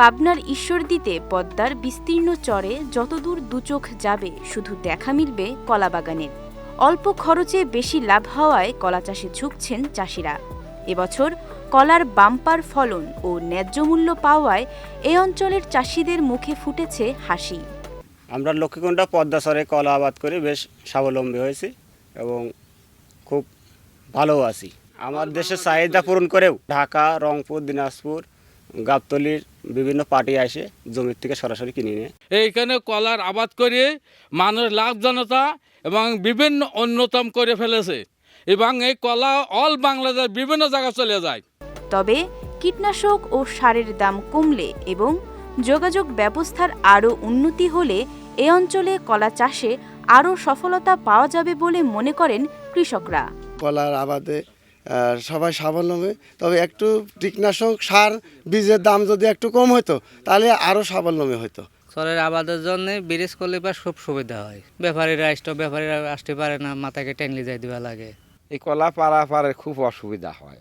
পাবনার ঈশ্বরদীতে পদ্মার বিস্তীর্ণ চরে যতদূর দুচোখ যাবে, শুধু দেখা মিলবে কলাবাগানের। অল্প খরচে বেশি লাভ হওয়ায় কলা চাষে ঝুঁকছেন চাষিরা। এবছর কলার বাম্পার ফলন ও ন্যায্য মূল্য পাওয়ায় এ অঞ্চলের চাষিদের মুখে ফুটেছে হাসি। আমরা লক্ষ্মীকুণ্ডা পদ্মাচরে কলা আবাদ করে বেশ স্বাবলম্বী হয়েছি এবং খুব ভালো আছি। আমার দেশের চাহিদা পূরণ করেও ঢাকা, রংপুর, দিনাজপুর গাবতলির বিভিন্ন পার্টি আসে জমির থেকে সরাসরি কিনে নিয়ে। এইখানে কলার আবাদ করে মানুষ লাভজনতা এবং বিভিন্ন অন্যতম করে ফেলেছে এবং এই কলা অল বাংলাদেশ বিভিন্ন জায়গায় চলে যায়। তবে কীটনাশক ও সারের দাম কমলে এবং যোগাযোগ ব্যবস্থার আরও উন্নতি হলে এ অঞ্চলে কলা চাষে আরও সফলতা পাওয়া যাবে বলে মনে করেন কৃষকরা। কলার আবাদে সবাই স্বাবলম্বী। তবে একটু কীটনাশক সার বীজের দাম যদি একটু কম হতো তাহলে আরও স্বাবলম্বী হতো চরের আবাদের জন্য ব্রিজ করলে বা খুব সুবিধা হয়। ব্যাপারীরা আসতো ব্যাপারীরা আসতে পারে না মাথাকে টেনলি যাই দেওয়া লাগে। এই কলা পারাপারের খুব অসুবিধা হয়।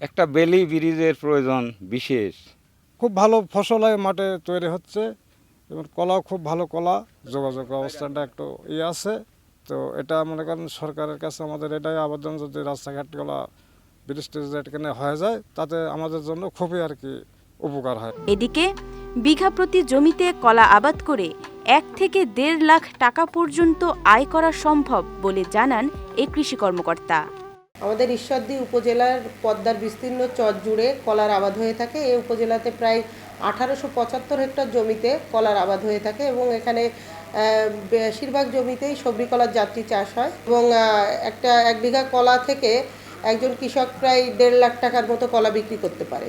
একটা বেলি ব্রিজের প্রয়োজন বিশেষ। খুব ভালো ফসল হয় মাঠে তৈরি হচ্ছে এবং কলাও খুব ভালো কলা যোগাযোগ ব্যবস্থাটা একটু ইয়ে আছে। তো এটা মনে করেন সরকারের কাছে আমাদের এটাই আবেদন যদি রাস্তাঘাটগুলো ব্রিজ এখানে হয়ে যায় তাতে আমাদের জন্য খুবই আর কি উপকার হয়। এদিকে বিঘা প্রতি জমিতে কলা আবাদ করে এক থেকে দেড় লাখ টাকা পর্যন্ত আয় করা সম্ভব বলে জানান এ কৃষি কর্মকর্তা। আমাদের ঈশ্বরদী উপজেলার পদ্মার বিস্তীর্ণ চর জুড়ে কলার আবাদ হয়ে থাকে। এই উপজেলাতে প্রায় আঠারোশো পঁচাত্তর হেক্টর জমিতে কলার আবাদ হয়ে থাকে এবং এখানে বেশিরভাগ জমিতেই সবজি কলার জাতটি চাষ হয় এবং একটা এক বিঘা কলা থেকে একজন কৃষক প্রায় দেড় লাখ টাকার মতো কলা বিক্রি করতে পারে।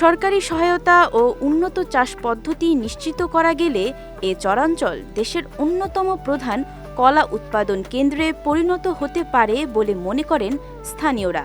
সরকারি সহায়তা ও উন্নত চাষ পদ্ধতি নিশ্চিত করা গেলে এ চরাঞ্চল দেশের অন্যতম প্রধান কলা উৎপাদন কেন্দ্রে পরিণত হতে পারে বলে মনে করেন স্থানীয়রা।